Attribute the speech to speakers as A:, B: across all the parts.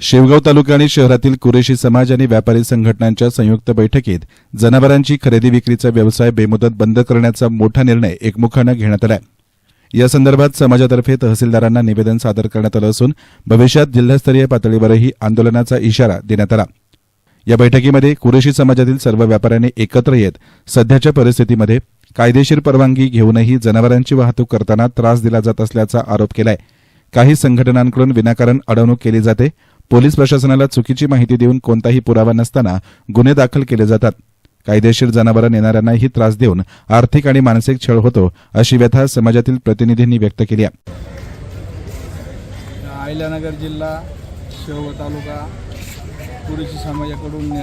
A: शेवगाव तालुका आणि शहरातील कुरेशी समाज आणि व्यापारी संघटनांच्या संयुक्त बैठकीत जनावरांची खरेदी विक्रीचा व्यवसाय बेमुदत बंद करण्याचा मोठा निर्णय एकमुखानं घेण्यात आला या संदर्भात समाजातर्फे तहसीलदारांना निवेदन सादर करण्यात आलं असून भविष्यात जिल्हास्तरीय पातळीवरही आंदोलनाचा इशारा देण्यात आला. या बैठकीमध्ये कुरेशी समाजातील सर्व व्यापाऱ्यांनी एकत्र येत सध्याच्या परिस्थितीमध्ये कायदेशीर परवानगी घेऊनही जनावरांची वाहतूक करताना त्रास दिला जात असल्याचा आरोप केलाय. काही संघटनांकडून विनाकारण अडवणूक केली जाते पोलीस प्रशासनाला चुकीची माहिती देऊन कोणताही पुरावा नसताना गुन्हे दाखल केले जातात. कायदेशीर जनावरं नेणाऱ्यांनाही त्रास देऊन आर्थिक आणि मानसिक छळ होतो अशी व्यथा समाजातील प्रतिनिधींनी व्यक्त केली आहे.
B: अहिल्यानगर जिल्हा शेव तालुका पुरुषी समाजाकडून अ,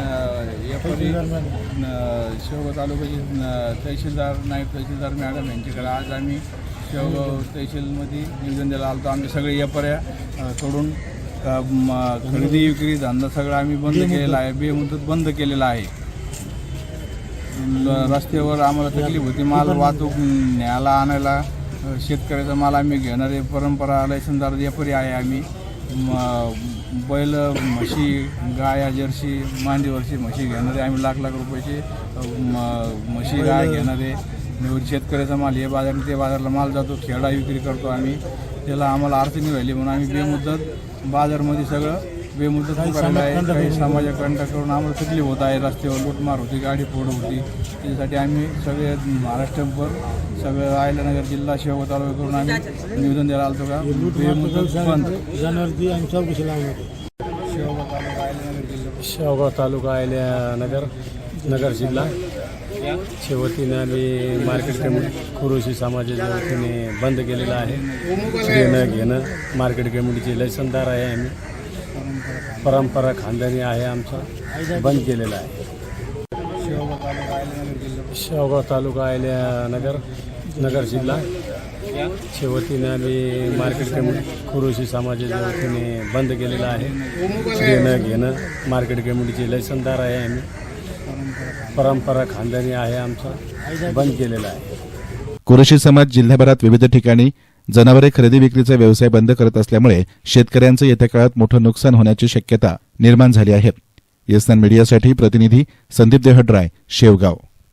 B: शेवगाव तालुक्याचे तहसीलदार नायब तहसीलदार मॅडम यांच्याकडे आज आम्ही शेवगाव तहसीलमध्ये निवेदन द्यायला आलो आम्ही सगळे यापर्या कडून खरेदी विक्री धंदा सगळा आम्ही बंद केलेला आहे बेमुदत बंद केलेला आहे. रस्त्यावर आम्हाला तकलीफ होती माल वाहतूक न्यायला आणायला शेतकऱ्याचा माल आम्ही घेणारे परंपरा लायसनदार व्यापारी आहे आम्ही. बैल म्हशी गाया जर्सी मांडीवरची म्हशी घेणारे आम्ही लाख लाख रुपयाचे म्हशी गाय घेणारे शेतकऱ्याचा माल हे बाजार ते बाजारला माल जातो खेळा विक्री करतो आम्ही. त्याला आम्हाला अडचणी राहिली म्हणून आम्ही बेमुदत बाजारमध्ये सगळं बेमुदत करायला आहे. काही समाजाकडून आम्हाला तकलीफ होत आहे रस्त्यावर लूटमार होती गाडी फोड होती. त्याच्यासाठी आम्ही सगळे महाराष्ट्रभर सगळं आयलानगर जिल्हा शेवगाव तालुका करून आम्ही निवेदन द्यायला आलतो का? बेमुदत बंद.
C: जनावरती आम्ही चौकशी लावणार
B: शेवगाव तालुका
C: शेवगाव तालुका आयल्या नगर नगर जिल्हा. शेवतीनं आम्ही मार्केट कमिटी कुरुशी समाजाच्या वतीने बंद केलेलं आहे. घेणं घेणं मार्केट कमिटीचे लयसनदार आहे आम्ही. परंपरा खानदानी आहे आमचा. बंद केलेला आहे. शेवगाव तालुका आयल्या नगर नगर जिल्हा. शेवतीनं आम्ही मार्केट कमिटी कुरुशी समाजाच्या वतीने बंद केलेलं आहे. घेणं घेणं मार्केट कमिटीचे लयसनदार आहे आम्ही. परंपरा खानदानी आहे आमचा बंद केलेला आहे.
A: कुरेशी समाज जिल्ह्याभरात विविध ठिकाणी जनावरे खरेदी विक्रीचा व्यवसाय बंद करत असल्यामुळे शेतकऱ्यांचं येत्या काळात मोठं नुकसान होण्याची शक्यता निर्माण झाली आहे. येसन मीडियासाठी प्रतिनिधी संदीप देहड्राय शेवगाव.